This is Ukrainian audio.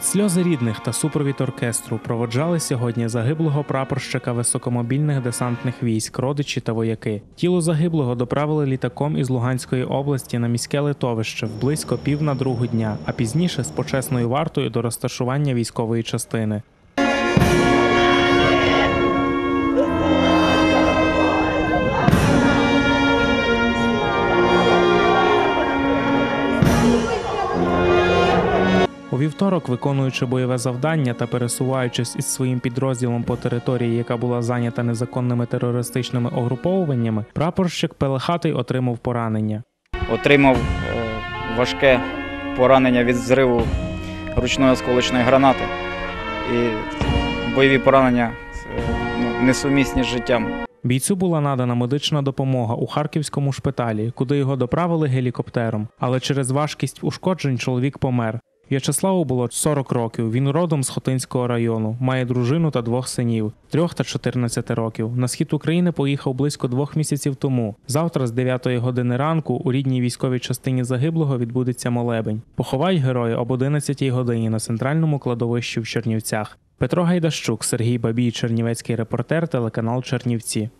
Під сльози рідних та супровід оркестру проводжали сьогодні загиблого прапорщика високомобільних десантних військ, родичі та вояки. Тіло загиблого доправили літаком із Луганської області на міське литовище в близько пів на другу дня, а пізніше з почесною вартою до розташування військової частини. У вівторок, виконуючи бойове завдання та пересуваючись із своїм підрозділом по території, яка була зайнята незаконними терористичними огруповуваннями, прапорщик Пелехатий отримав поранення. Отримав е, важке поранення від зриву ручної осколочної гранати. І бойові поранення е, ну, несумісні з життям. Бійцю була надана медична допомога у харківському шпиталі, куди його доправили гелікоптером. Але через важкість ушкоджень чоловік помер. В'ячеславу було 40 років. Він родом з Хотинського району, має дружину та двох синів, трьох та 14 років. На схід України поїхав близько двох місяців тому. Завтра з 9 години ранку у рідній військовій частині загиблого відбудеться молебень. Поховають героя об 11 годині на центральному кладовищі в Чернівцях. Петро Гайдащук, Сергій Бабій, Чернівецький репортер, телеканал Чернівці.